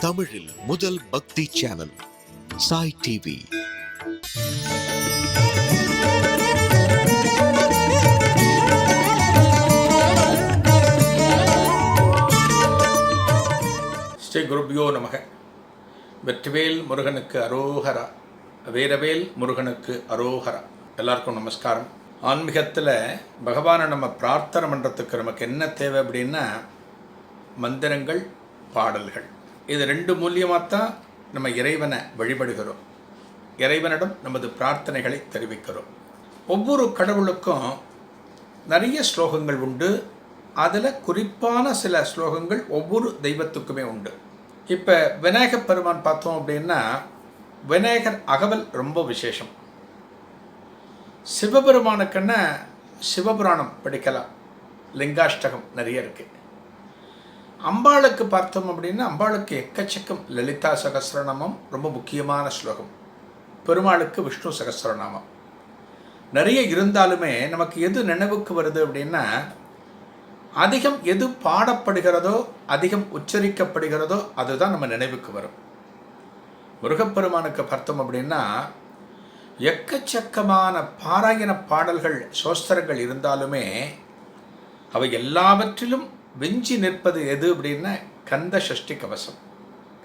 தமிழில் முதல் பக்தி சேனல் சாய் டிவி. ஸ்ரீ குருப்யோ நமக. வெற்றிவேல் முருகனுக்கு அரோகரா வீரவேல் முருகனுக்கு அரோகரா. எல்லாருக்கும் நமஸ்காரம். ஆன்மீகத்தில் பகவானை நம்ம பிரார்த்தனை பண்ணுறதுக்கு நமக்கு என்ன தேவை அப்படின்னா மந்திரங்கள் பாடல்கள். இது ரெண்டு மூலியமாக தான் நம்ம இறைவனை வழிபடுகிறோம். இறைவனிடம் நமது பிரார்த்தனைகளை தெரிவிக்கிறோம். ஒவ்வொரு கடவுளுக்கும் நிறைய ஸ்லோகங்கள் உண்டு. அதில் குறிப்பான சில ஸ்லோகங்கள் ஒவ்வொரு தெய்வத்துக்குமே உண்டு. இப்போ விநாயகர் பெருமான் பார்த்தோம் அப்படின்னா விநாயகர் அகவல் ரொம்ப விசேஷம். சிவபெருமானுக்குன்னா சிவபுராணம் படிக்கலாம். லிங்காஷ்டகம் நிறைய இருக்குது அம்பாளுக்கு பார்த்தோம் அப்படின்னா அம்பாளுக்கு எக்கச்சக்கம் லலிதா சகசிரநாமம் ரொம்ப முக்கியமான ஸ்லோகம். பெருமாளுக்கு விஷ்ணு சகசிரநாமம். நிறைய இருந்தாலுமே நமக்கு எது நினைவுக்கு வருது அப்படின்னா அதிகம் எது பாடப்படுகிறதோ அதிகம் உச்சரிக்கப்படுகிறதோ அதுதான் நம்ம நினைவுக்கு வரும். முருகப்பெருமானுக்கு பார்த்தோம் அப்படின்னா எக்கச்சக்கமான பாராயண பாடல்கள் சோஸ்திரங்கள் இருந்தாலுமே அவை எல்லாவற்றிலும் வெஞ்சி நிற்பது எது அப்படின்னா கந்த சஷ்டி கவசம்.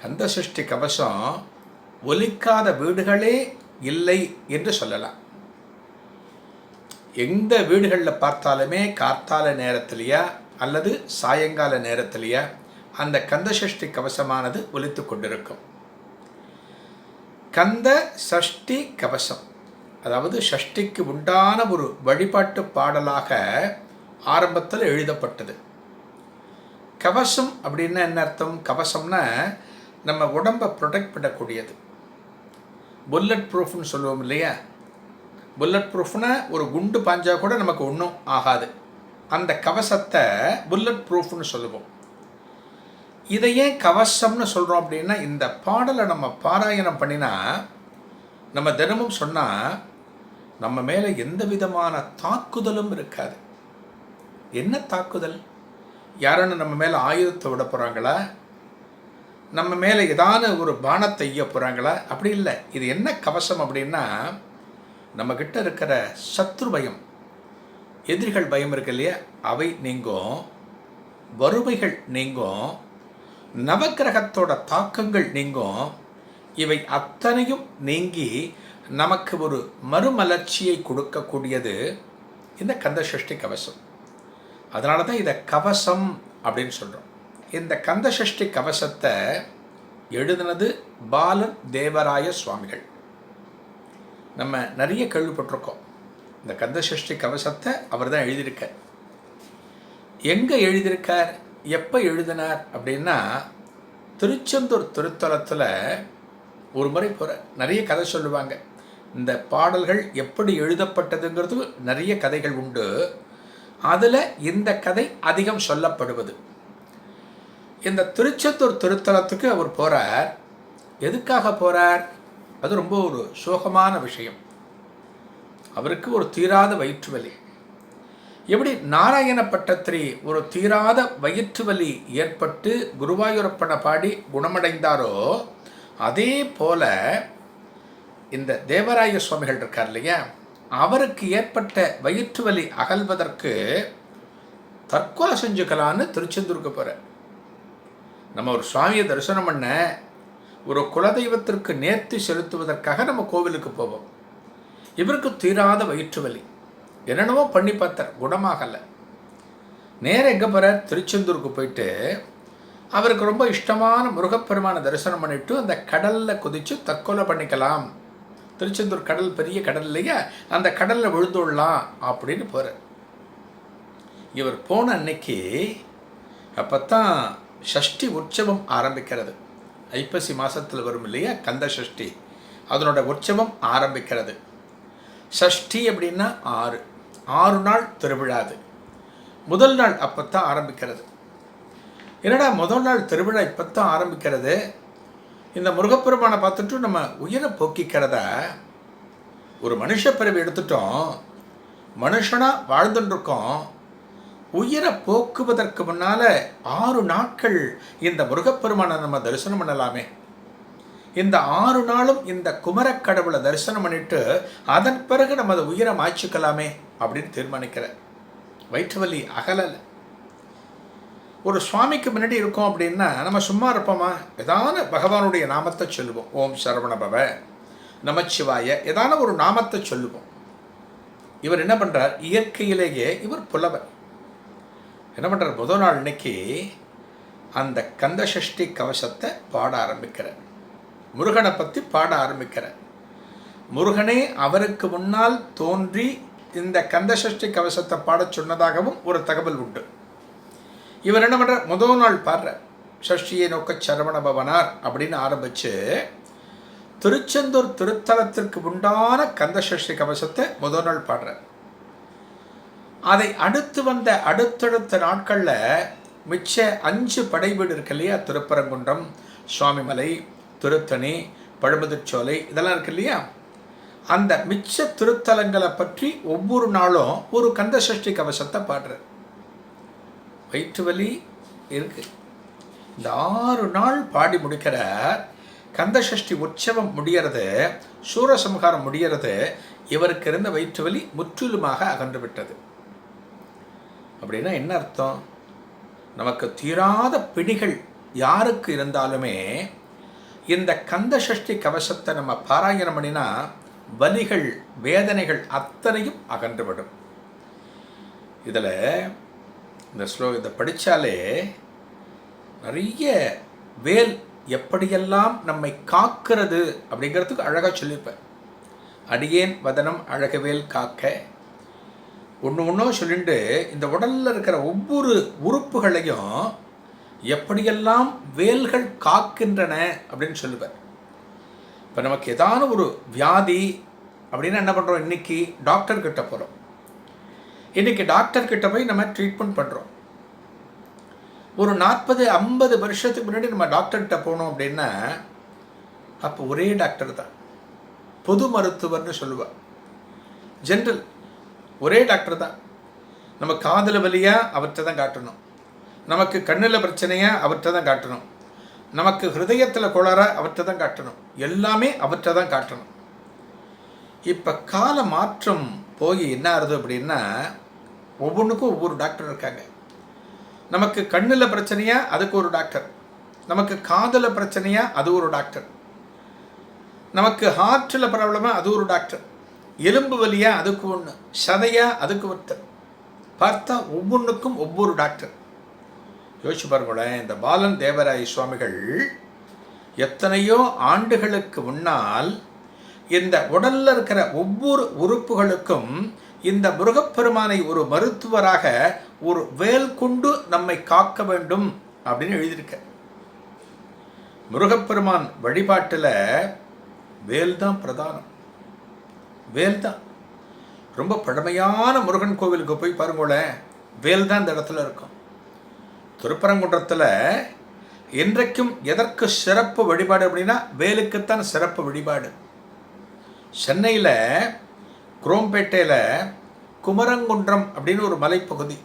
கந்த சஷ்டி கவசம் ஒலிக்காத வீடுகளே இல்லை என்று சொல்லலாம். எந்த வீடுகளில் பார்த்தாலுமே கார்த்தால நேரத்திலேயா அல்லது சாயங்கால நேரத்திலேயா அந்த கந்த சஷ்டி கவசமானது ஒலித்து கொண்டிருக்கும். கந்த சஷ்டி கவசம் அதாவது சஷ்டிக்கு உண்டான ஒரு வழிபாட்டு பாடலாக ஆரம்பத்தில் எழுதப்பட்டது. கவசம் அப்படின்னா என்ன அர்த்தம்? கவசம்னா நம்ம உடம்பை ப்ரொடெக்ட் பண்ணக்கூடியது. புல்லட் ப்ரூஃப்னு சொல்லுவோம் இல்லையா? புல்லட் ப்ரூஃப்னா ஒரு குண்டு பாஞ்சா கூட நமக்கு ஒன்றும் ஆகாது. அந்த கவசத்தை புல்லட் ப்ரூஃப்னு சொல்லுவோம். இதை ஏன் கவசம்னு சொல்கிறோம் அப்படின்னா இந்த பாடலை நம்ம பாராயணம் பண்ணினா நம்ம தினமும் சொன்னால் நம்ம மேலே எந்த விதமான தாக்குதலும் இருக்காது. என்ன தாக்குதல்? யாருன்னு நம்ம மேலே ஆயுதத்தை விட போகிறாங்களா நம்ம மேலே ஏதான ஒரு பானத்தை ஐய போகிறாங்களா அப்படி இல்லை. இது என்ன கவசம் அப்படின்னா நம்மக்கிட்ட இருக்கிற சத்ரு பயம். எதிரிகள் பயம் இருக்கு இல்லையா? அவை நீங்கும் வறுமைகள் நீங்கும் நவக்கிரகத்தோட தாக்கங்கள் நீங்கும். இவை அத்தனையும் நீங்கி நமக்கு ஒரு மறுமலர்ச்சியை கொடுக்கக்கூடியது இந்த கந்த சஷ்டி கவசம். அதனால தான் இதை கவசம் அப்படின்னு சொல்கிறோம் இந்த கந்த சஷ்டி கவசத்தை எழுதினது பாலன் தேவராய சுவாமிகள். நம்ம நிறைய கேள்விப்பட்டிருக்கோம். இந்த கந்த சஷ்டி கவசத்தை அவர் தான் எழுதியிருக்கார். எங்கே எழுதியிருக்கார்? எப்போ எழுதினார் அப்படின்னா திருச்செந்தூர் திருத்தலத்தில் ஒரு முறை போகிற நிறைய கதை சொல்லுவாங்க. இந்த பாடல்கள் எப்படி எழுதப்பட்டதுங்கிறது நிறைய கதைகள் உண்டு. அதில் இந்த கதை அதிகம் சொல்லப்படுவது. இந்த திருச்செந்தூர் திருத்தலத்துக்கு அவர் போகிறார் எதுக்காக போகிறார் அது ரொம்ப ஒரு சோகமான விஷயம். அவருக்கு ஒரு தீராத வயிற்று வலி எப்படி நாராயணப்பட்டத்திரி ஒரு தீராத வயிற்று வலி ஏற்பட்டு குருவாயூரப்பனை பாடி குணமடைந்தாரோ அதே போல இந்த தேவராய சுவாமிகள் இருக்கார் இல்லையா? அவருக்கு ஏற்பட்ட வயிற்று வலி அகல்வதற்கு தற்கொலை செஞ்சுக்கலான்னு திருச்செந்தூருக்கு போகிற நம்ம ஒரு சுவாமியை தரிசனம் பண்ண ஒரு குலதெய்வத்திற்கு நேர்த்தி செலுத்துவதற்காக நம்ம கோவிலுக்கு போவோம். இவருக்கு தீராத வயிற்று வலி என்னென்னவோ பண்ணி பார்த்தார் குணமாகலை. நேரம் எங்கே போகிறார் திருச்செந்தூருக்கு போயிட்டு அவருக்கு ரொம்ப இஷ்டமான முருகப்பெருமான தரிசனம் பண்ணிவிட்டு அந்த கடலில் குதித்து தற்கொலை பண்ணிக்கலாம். திருச்செந்தூர் கடல் பெரிய கடல் இல்லையா? அந்த கடலில் விழுந்துடலாம் அப்படின்னு போகிறார் இவர் போன அன்னைக்கு அப்போ தான் ஷஷ்டி உற்சவம் ஆரம்பிக்கிறது. ஐப்பசி மாதத்தில் வரும் இல்லையா? கந்த சஷ்டி அதனோட உற்சவம் ஆரம்பிக்கிறது. ஷஷ்டி அப்படின்னா ஆறு. ஆறு நாள் திருவிழாது முதல் நாள் அப்போ தான் ஆரம்பிக்கிறது. என்னடா முதல் நாள் திருவிழா இப்போ தான் ஆரம்பிக்கிறது? இந்த முருகப்பெருமானை பார்த்துட்டு நம்ம உயிரை போக்கிக்கிறத ஒரு மனுஷ பிறவி எடுத்துட்டோம். மனுஷனாக வாழ்ந்துட்டுருக்கோம் உயிரை போக்குவதற்கு முன்னால் ஆறு நாட்கள் இந்த முருகப்பெருமானை நம்ம தரிசனம் பண்ணலாமே. இந்த ஆறு நாளும் இந்த குமரக் கடவுளை தரிசனம் பண்ணிட்டு அதன் பிறகு நம்ம அதை உயிரை மாய்ச்சிக்கலாமே அப்படின்னு தீர்மானிக்கிறேன் வயிற்று வலி அகலலை. ஒரு சுவாமிக்கு முன்னாடி இருக்கோம் அப்படின்னா நம்ம சும்மா இருப்போமா? ஏதான பகவானுடைய நாமத்தை சொல்லுவோம். ஓம் சரவண பவ நமச்சிவாய. ஏதான ஒரு நாமத்தை சொல்லுவோம். இவர் என்ன பண்ணுறார் இயற்கையிலேயே இவர் புலவர். என்ன பண்ணுறார் முதல் நாள் இன்னைக்கு அந்த கந்த சஷ்டி கவசத்தை பாட ஆரம்பிக்கிறார். முருகனை பற்றி பாட ஆரம்பிக்கிறார். முருகனே அவருக்கு முன்னால் தோன்றி இந்த கந்த சஷ்டி கவசத்தை பாடச் சொன்னதாகவும் ஒரு தகவல் உண்டு. இவர் என்ன பண்ணுற முதல் நாள் பாடுற சஷ்டியை நோக்க சரவண பவனார் அப்படின்னு ஆரம்பித்து திருச்செந்தூர் திருத்தலத்திற்கு உண்டான கந்த சஷ்டி கவசத்தை முதல் நாள் பாடுற அதை அடுத்து வந்த அடுத்தடுத்த நாட்களில் மிச்ச அஞ்சு படை வீடு இருக்கு இல்லையா? திருப்பரங்குன்றம் சுவாமிமலை திருத்தணி பழுமுதிர்ச்சோலை இதெல்லாம் இருக்கு இல்லையா? அந்த மிச்ச திருத்தலங்களை பற்றி ஒவ்வொரு நாளும் ஒரு கந்த சஷ்டி கவசத்தை பாடுறார். வயிற்று வலி இருக்குது இந்த ஆறு நாள் பாடி முடிக்கிற கந்த சஷ்டி உற்சவம் முடிகிறது சூரசம்ஹாரம் முடிகிறது இவருக்கு இருந்த வயிற்று வலி முற்றிலுமாக அகன்று விட்டது. அப்படின்னா என்ன அர்த்தம்? நமக்கு தீராத பிடிகள் யாருக்கு இருந்தாலுமே இந்த கந்த சஷ்டி கவசத்தை நம்ம பாராயணம் பண்ணினா வலிகள் வேதனைகள் அத்தனையும் அகன்றுவிடும் இதில் இந்த ஸ்லோ இதை படித்தாலே நிறைய வேல் எப்படியெல்லாம் நம்மை காக்கிறது அப்படிங்கிறதுக்கு அழகாக சொல்லியிருப்பேன். அடியேன் வதனம் அழகவேல் காக்க. ஒன்று ஒன்றும் சொல்லிட்டு இந்த உடலில் இருக்கிற ஒவ்வொரு உறுப்புகளையும் எப்படியெல்லாம் வேல்கள் காக்கின்றன அப்படின்னு சொல்லுவார் இப்போ நமக்கு ஏதான ஒரு வியாதி அப்படின்னா என்ன பண்ணுறோம் இன்னைக்கு டாக்டர் கிட்ட போகிறோம் இன்றைக்கி டாக்டர்கிட்ட போய் நம்ம ட்ரீட்மெண்ட் பண்ணுறோம் ஒரு நாற்பது ஐம்பது வருஷத்துக்கு முன்னாடி நம்ம டாக்டர்கிட்ட போனோம் அப்படின்னா அப்போ ஒரே டாக்டர் தான். பொது மருத்துவர்னு சொல்லுவார் ஜென்ரல் ஒரே டாக்டர் தான். நம்ம காதில் வலியாக அவர்கிட்ட தான் காட்டணும். நமக்கு கண்ணில் பிரச்சனையாக அவர்கிட்ட தான் காட்டணும். நமக்கு ஹிருதயத்தில் கோளாற அவர்கிட்ட தான் காட்டணும். எல்லாமே அவர்கிட்ட தான் காட்டணும். இப்போ கால மாற்றம் போய் என்ன ஆகுது அப்படின்னா ஒவ்வொன்றுக்கும் ஒவ்வொரு டாக்டர் இருக்காங்க. நமக்கு கண்ணில் பிரச்சனையா அதுக்கு ஒரு டாக்டர் நமக்கு காதில் பிரச்சனையா அது ஒரு டாக்டர் நமக்கு ஹார்ட்டில் ப்ராப்ளமாக அது ஒரு டாக்டர் எலும்பு வலியா அதுக்கு ஒன்று சதையா அதுக்கு ஒருத்தர். பார்த்தா ஒவ்வொன்றுக்கும் ஒவ்வொரு டாக்டர் யோசிச்சு பாருங்களேன் இந்த பாலன் தேவராய சுவாமிகள் எத்தனையோ ஆண்டுகளுக்கு முன்னால் இந்த உடல்ல இருக்கிற ஒவ்வொரு உறுப்புகளுக்கும் இந்த முருகப்பெருமானை ஒரு மருத்துவராக ஒரு வேல் கொண்டு நம்மை காக்க வேண்டும் அப்படின்னு எழுதியிருக்க. முருகப்பெருமான் வழிபாட்டில் வேல் தான் பிரதானம். வேல் தான். ரொம்ப பழமையான முருகன் கோவிலுக்கு போய் பாருங்களேன் வேல் தான் இந்த இடத்துல இருக்கும். திருப்பரங்குன்றத்தில் என்றைக்கும் எதற்கு சிறப்பு வழிபாடு அப்படின்னா வேலுக்குத்தான் சிறப்பு வழிபாடு. சென்னையில் குரோம்பேட்டையில் குமரங்குன்றம் அப்படின்னு ஒரு மலைப்பகுதி.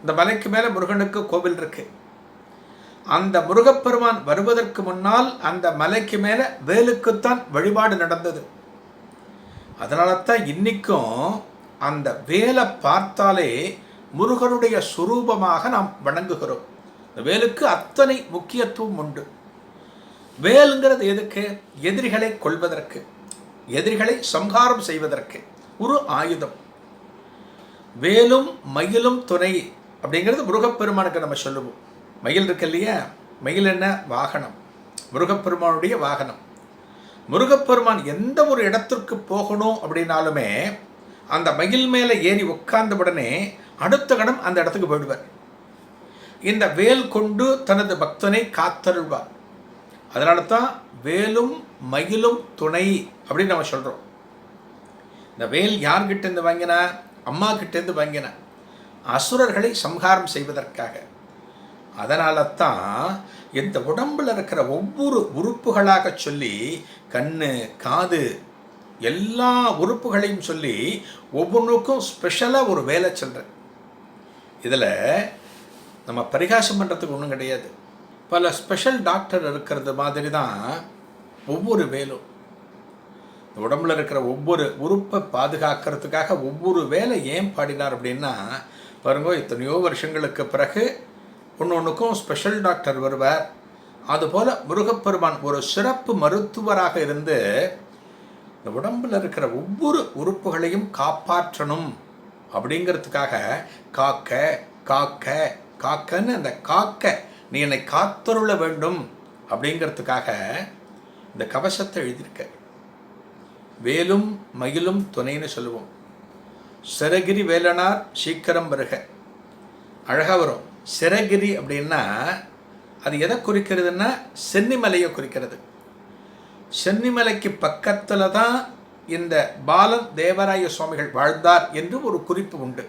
இந்த மலைக்கு மேலே முருகனுக்கு கோவில் இருக்கு. அந்த முருகப்பெருமான் வருவதற்கு முன்னால் அந்த மலைக்கு மேலே வேலுக்குத்தான் வழிபாடு நடந்தது. அதனால தான் இன்னைக்கும் அந்த வேலை பார்த்தாலே முருகனுடைய சுரூபமாக நாம் வணங்குகிறோம். இந்த வேலுக்கு அத்தனை முக்கியத்துவம் உண்டு. வேலுங்கிறது எதுக்கு? எதிரிகளை கொள்வதற்கு எதிரிகளை சம்ஹாரம் செய்வதற்கு ஒரு ஆயுதம். வேலும் மயிலும் துணை அப்படிங்கிறது முருகப்பெருமானுக்கு நம்ம சொல்லுவோம். மயில் இருக்கு இல்லையா? மயில் என்ன? வாகனம். முருகப்பெருமானுடைய வாகனம். முருகப்பெருமான் எந்த ஒரு இடத்திற்கு போகணும் அப்படின்னாலுமே அந்த மயில் மேலே ஏறி உட்கார்ந்த உடனே அடுத்த கணம் அந்த இடத்துக்கு போயிடுவார். இந்த வேல் கொண்டு தனது பக்தனை காத்தருள்வார். அதனால தான் வேலும் மயிலும் துணை அப்படின்னு நம்ம சொல்கிறோம் இந்த வேல் யார்கிட்டேருந்து வாங்கினா? அம்மா கிட்டேருந்து வாங்கினா. அசுரர்களை சம்ஹாரம் செய்வதற்காக. அதனால தான் இந்த உடம்பில் இருக்கிற ஒவ்வொரு உறுப்புகளாக சொல்லி கண்ணு காது எல்லா உறுப்புகளையும் சொல்லி ஒவ்வொன்றுக்கும் ஸ்பெஷலாக ஒரு வேலை சொல்கிறேன் இதில் நம்ம பரிகாசம் பண்ணுறதுக்கு ஒன்றும் கிடையாது. பல ஸ்பெஷல் டாக்டர் இருக்கிறது மாதிரி தான் ஒவ்வொரு வேலும். உடம்புல இருக்கிற ஒவ்வொரு உறுப்பை பாதுகாக்கிறதுக்காக ஒவ்வொரு வேலை ஏன் பாடினார் அப்படின்னா பாருங்க எத்தனையோ வருஷங்களுக்கு பிறகு ஒன்று ஒன்றுக்கும் ஸ்பெஷல் டாக்டர் வருவார். அதுபோல் முருகப்பெருமான் ஒரு சிறப்பு மருத்துவராக இருந்து இந்த உடம்புல இருக்கிற ஒவ்வொரு உறுப்புகளையும் காப்பாற்றணும் அப்படிங்கிறதுக்காக காக்க காக்க காக்கன்னு அந்த காக்க நீ என்னை காத்தொருள வேண்டும் அப்படிங்கிறதுக்காக இந்த கவசத்தை எழுதியிருக்க. வேலும் மயிலும் துணைன்னு சொல்லுவோம். சிறகிரி வேலனார் சீக்கிரம் வருக. அழகாக வரும். சிறகிரி அப்படின்னா அது எதை குறிக்கிறதுன்னா சென்னிமலையை குறிக்கிறது. சென்னிமலைக்கு பக்கத்தில் தான் இந்த பாலன் தேவராய சுவாமிகள் வாழ்ந்தார் என்று ஒரு குறிப்பு உண்டு.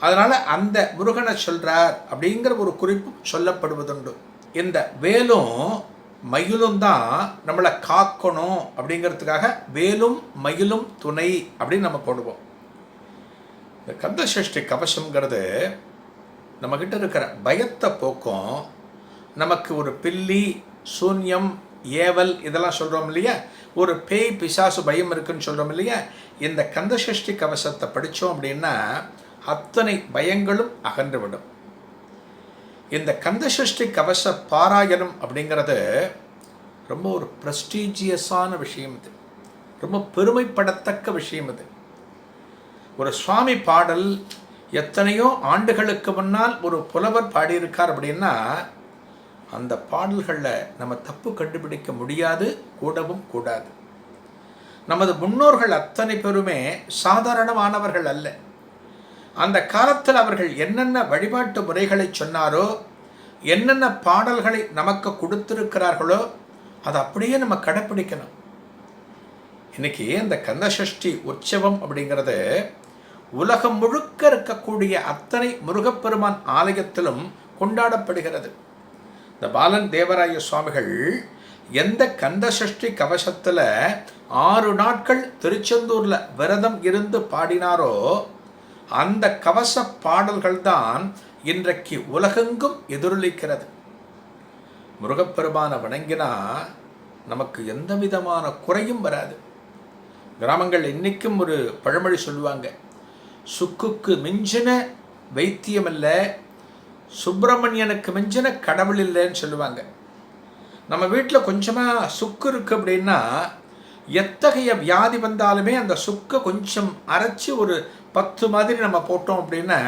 அதனால் அந்த முருகனை சொல்கிறார் அப்படிங்கிற ஒரு குறிப்பு சொல்லப்படுவதுண்டு. இந்த வேலும் மயிலும் தான் நம்மளை காக்கணும் அப்படிங்கிறதுக்காக வேலும் மயிலும் துணை அப்படின்னு நம்ம போடுவோம். இந்த கந்த சஷ்டி கவசங்கிறது நம்மக்கிட்ட இருக்கிற பயத்தை போக்கும் நமக்கு ஒரு பில்லி சூன்யம் ஏவல் இதெல்லாம் சொல்கிறோம் இல்லையா? ஒரு பேய் பிசாசு பயம் இருக்குன்னு சொல்கிறோம் இல்லையா? இந்த கந்தசஷ்டி கவசத்தை படித்தோம் அப்படின்னா அத்தனை பயங்களும் அகன்றுவிடும். இந்த கந்தசஷ்டி கவச பாராயணம் அப்படிங்கிறது ரொம்ப ஒரு ப்ரெஸ்டீஜியஸான விஷயம் இது. ரொம்ப பெருமைப்படத்தக்க விஷயம் இது. ஒரு சுவாமி பாடல் எத்தனையோ ஆண்டுகளுக்கு முன்னால் ஒரு புலவர் பாடியிருக்கார் அப்படின்னா அந்த பாடல்களில் நம்ம தப்பு கண்டுபிடிக்க முடியாது கூடவும் கூடாது. நமது முன்னோர்கள் அத்தனை பேருமே சாதாரணமானவர்கள் அல்ல. அந்த காலத்தில் அவர்கள் என்னென்ன வழிபாட்டு முறைகளை சொன்னாரோ என்னென்ன பாடல்களை நமக்கு கொடுத்திருக்கிறார்களோ அதை அப்படியே நம்ம கடைப்பிடிக்கணும். இன்னைக்கு அந்த கந்தசஷ்டி உற்சவம் அப்படிங்கிறது உலகம் முழுக்க இருக்கக்கூடிய அத்தனை முருகப்பெருமான் ஆலயத்திலும் கொண்டாடப்படுகிறது. இந்த பாலன் தேவராய சுவாமிகள் எந்த கந்தசஷ்டி கவசத்தில் ஆறு நாட்கள் திருச்செந்தூரில் விரதம் இருந்து பாடினாரோ அந்த கவச பாடல்கள் தான் இன்றைக்கு உலகெங்கும் எதிரொலிக்கிறது. முருகப்பெருமானை வணங்கினா நமக்கு எந்த விதமான குறையும் வராது. கிராமங்கள் இன்றைக்கும் ஒரு பழமொழி சொல்லுவாங்க. சுக்குக்கு மிஞ்சின வைத்தியம் இல்லை சுப்பிரமணியனுக்கு மிஞ்சின கடவுள் இல்லைன்னு சொல்லுவாங்க. நம்ம வீட்டில் கொஞ்சமாக சுக்கு இருக்குது அப்படின்னா எத்தகைய வியாதி வந்தாலுமே அந்த சுக்கை கொஞ்சம் அரைச்சி ஒரு பத்து மாதிரி நம்ம போட்டோம் அப்படின்னா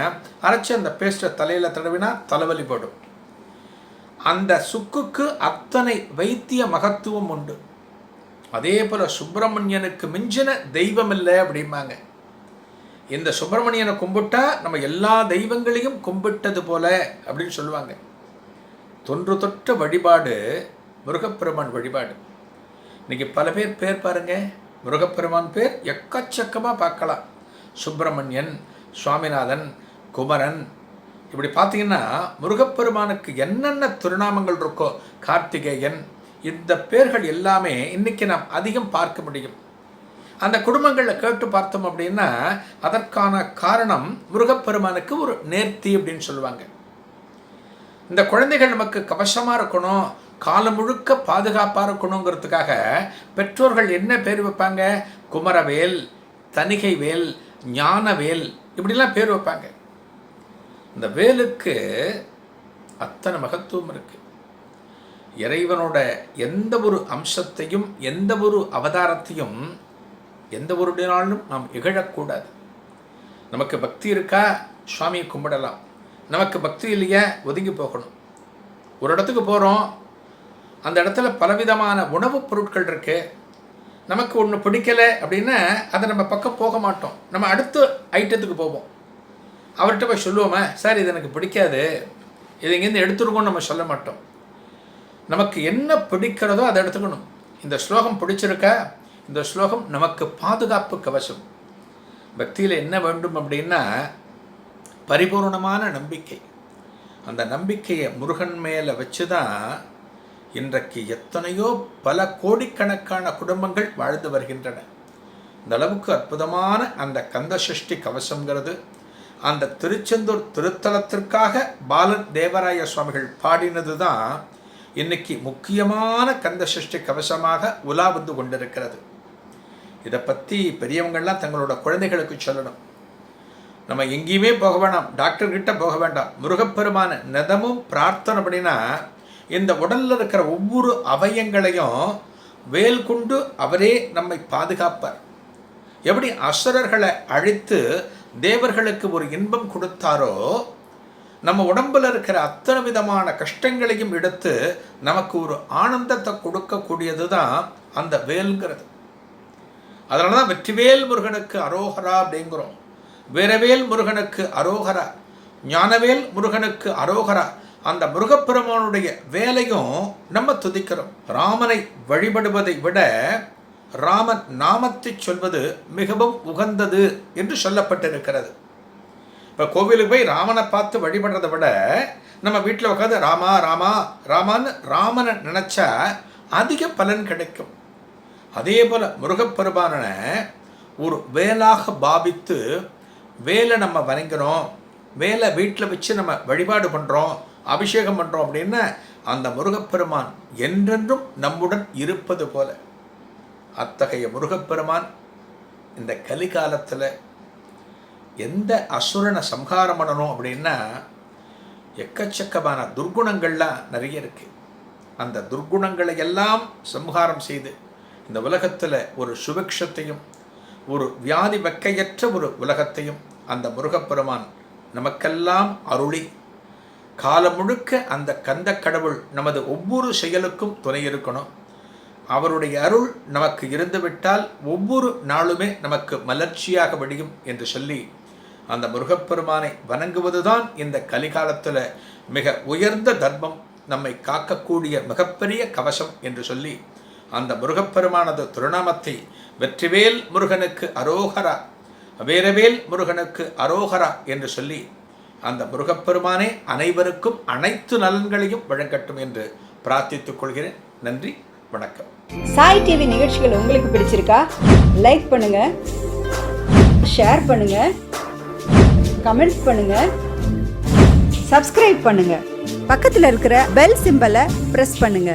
அரைச்சி அந்த பேஸ்ட்டை தலையில் தடவினா தலைவலி போடும் அந்த சுக்குக்கு அத்தனை வைத்திய மகத்துவம் உண்டு. அதே போல் சுப்பிரமணியனுக்கு மிஞ்சின தெய்வம் இல்லை அப்படிம்பாங்க. இந்த சுப்பிரமணியனை கும்பிட்டா நம்ம எல்லா தெய்வங்களையும் கும்பிட்டது போல அப்படின்னு சொல்லுவாங்க. தொன்று தொட்ட வழிபாடு முருகப்பெருமான் வழிபாடு. இன்றைக்கி பல பேர் பேர் பாருங்க. முருகப்பெருமான் பேர் எக்கச்சக்கமாக பார்க்கலாம். சுப்பிரமணியன் சுவாமிநாதன் குமரன். இப்படி பார்த்தீங்கன்னா முருகப்பெருமானுக்கு என்னென்ன திருநாமங்கள் இருக்கோ கார்த்திகேயன் இந்த பேர்கள் எல்லாமே இன்னைக்கு நாம் அதிகம் பார்க்க முடியும். அந்த குடும்பங்களில் கேட்டு பார்த்தோம் அப்படின்னா அதற்கான காரணம் முருகப்பெருமானுக்கு ஒரு நேர்த்தி அப்படின்னு சொல்லுவாங்க. இந்த குழந்தைகள் நமக்கு கவசமாக இருக்கணும் காலம் முழுக்க பாதுகாப்பாக இருக்கணுங்கிறதுக்காக பெற்றோர்கள் என்ன பேர் வைப்பாங்க? குமரவேல் தணிகை வேல் ஞானவேல் இப்படிலாம் பேர் வைப்பாங்க. இந்த வேலுக்கு அத்தனை மகத்துவம் இருக்கு. இறைவனோட எந்த ஒரு அம்சத்தையும் எந்த ஒரு அவதாரத்தையும் எந்த ஒரு நாளும் நாம் இகழக்கூடாது. நமக்கு பக்தி இருக்கா? சுவாமியை கும்பிடலாம். நமக்கு பக்தி இல்லையா? ஒதுங்கி போகணும். ஒரு இடத்துக்கு போகிறோம் அந்த இடத்துல பலவிதமான உணவுப் பொருட்கள் இருக்குது நமக்கு ஒன்று பிடிக்கலை அப்படின்னா அதை நம்ம பக்கம் போக மாட்டோம். நம்ம அடுத்த ஐட்டத்துக்கு போவோம். அவர்கிட்ட போய் சொல்லுவோமே சார் இது எனக்கு பிடிக்காது. இது இங்கேருந்து எடுத்துருக்கோம்னு நம்ம சொல்ல மாட்டோம். நமக்கு என்ன பிடிக்கிறதோ அதை எடுத்துக்கணும். இந்த ஸ்லோகம் பிடிச்சிருக்கா? இந்த ஸ்லோகம் நமக்கு பாதுகாப்பு கவசம் பக்தியில் என்ன வேண்டும் அப்படின்னா பரிபூர்ணமான நம்பிக்கை. அந்த நம்பிக்கையை முருகன் மேலே வச்சு தான் இன்றைக்கு எத்தனையோ பல கோடிக்கணக்கான குடும்பங்கள் வாழ்ந்து வருகின்றன. இந்த அளவுக்கு அற்புதமான அந்த கந்த சஷ்டி கவசங்கிறது அந்த திருச்செந்தூர் திருத்தலத்திற்காக பாலன் தேவராய சுவாமிகள் பாடினது தான் இன்னைக்கு முக்கியமான கந்த சஷ்டி கவசமாக உலா வந்து கொண்டிருக்கிறது. இதை பற்றி பெரியவங்கள்லாம் தங்களோட குழந்தைகளுக்கு சொல்லணும். நம்ம எங்கேயுமே போக வேண்டாம் டாக்டர்கிட்ட போக வேண்டாம். முருகப்பெருமான நிதமும் பிரார்த்தனை பண்ணினா இந்த உடல்ல இருக்கிற ஒவ்வொரு அவயங்களையும் வேல் கொண்டு அவரே நம்மை பாதுகாப்பார். எப்படி அசுரர்களை அழித்து தேவர்களுக்கு ஒரு இன்பம் கொடுத்தாரோ நம்ம உடம்புல இருக்கிற அத்தனை விதமான கஷ்டங்களையும் எடுத்து நமக்கு ஒரு ஆனந்தத்தை கொடுக்கக்கூடியது தான் அந்த வேல்ங்கிறது. அதனால தான் வெற்றிவேல் முருகனுக்கு அரோகரா அப்படிங்கிறோம். வீரவேல் முருகனுக்கு அரோகரா ஞானவேல் முருகனுக்கு அரோகரா அந்த முருகப்பெருமானுடைய வேலையும் நம்ம துதிக்கிறோம். ராமனை வழிபடுவதை விட ராமன் நாமத்தை சொல்வது மிகவும் உகந்தது என்று சொல்லப்பட்டிருக்கிறது. இப்போ கோவிலுக்கு போய் ராமனை பார்த்து வழிபடுறதை விட நம்ம வீட்டில் உட்காந்து ராமா ராமா ராமான்னு ராமனை நினச்சா அதிக பலன் கிடைக்கும். அதே போல் முருகப்பெருமானனை ஒரு வேலாக பாவித்து வேலை நம்ம வணங்கிறோம். வேலை வீட்டில் வச்சு நம்ம வழிபாடு பண்ணுறோம் அபிஷேகம் பண்ணுறோம் அப்படின்னா அந்த முருகப்பெருமான் என்றென்றும் நம்முடன் இருப்பது போல. அத்தகைய முருகப்பெருமான் இந்த கலிகாலத்தில் எந்த அசுரனை சம்ஹாரம் பண்ணணும் அப்படின்னா எக்கச்சக்கமான துர்குணங்கள்லாம் நிறைய இருக்கு. அந்த துர்குணங்களை எல்லாம் சம்ஹாரம் செய்து இந்த உலகத்தில் ஒரு சுபிக்ஷத்தையும் ஒரு வியாதி வெக்கையற்ற ஒரு உலகத்தையும் அந்த முருகப்பெருமான் நமக்கெல்லாம் அருளி காலம் முழுக்க அந்த கந்த கடவுள் நமது ஒவ்வொரு செயலுக்கும் துணை இருக்கணும். அவருடைய அருள் நமக்கு இருந்துவிட்டால் ஒவ்வொரு நாளுமே நமக்கு மலர்ச்சியாக விடியும் என்று சொல்லி அந்த முருகப்பெருமானை வணங்குவதுதான் இந்த கலிகாலத்தில் மிக உயர்ந்த தர்மம். நம்மை காக்கக்கூடிய மிகப்பெரிய கவசம் என்று சொல்லி அந்த முருகப்பெருமானது திருநாமத்தை வெற்றிவேல் முருகனுக்கு அரோகரா வேறவேல் முருகனுக்கு அரோகரா என்று சொல்லி அந்த முருகப்பெருமானே அனைவருக்கும் அனைத்து நலன்களையும் வழங்கட்டும் என்று பிரார்த்தித்துக் கொள்கிறேன். நன்றி வணக்கம். சாய் டிவி நிகழ்ச்சிகள் உங்களுக்கு பிடிச்சிருக்கா? லைக் பண்ணுங்க ஷேர் பண்ணுங்க கமெண்ட்ஸ் பண்ணுங்க சப்ஸ்கிரைப் பண்ணுங்க. பக்கத்தில் இருக்கிற பெல் சிம்பலை ப்ரெஸ் பண்ணுங்க.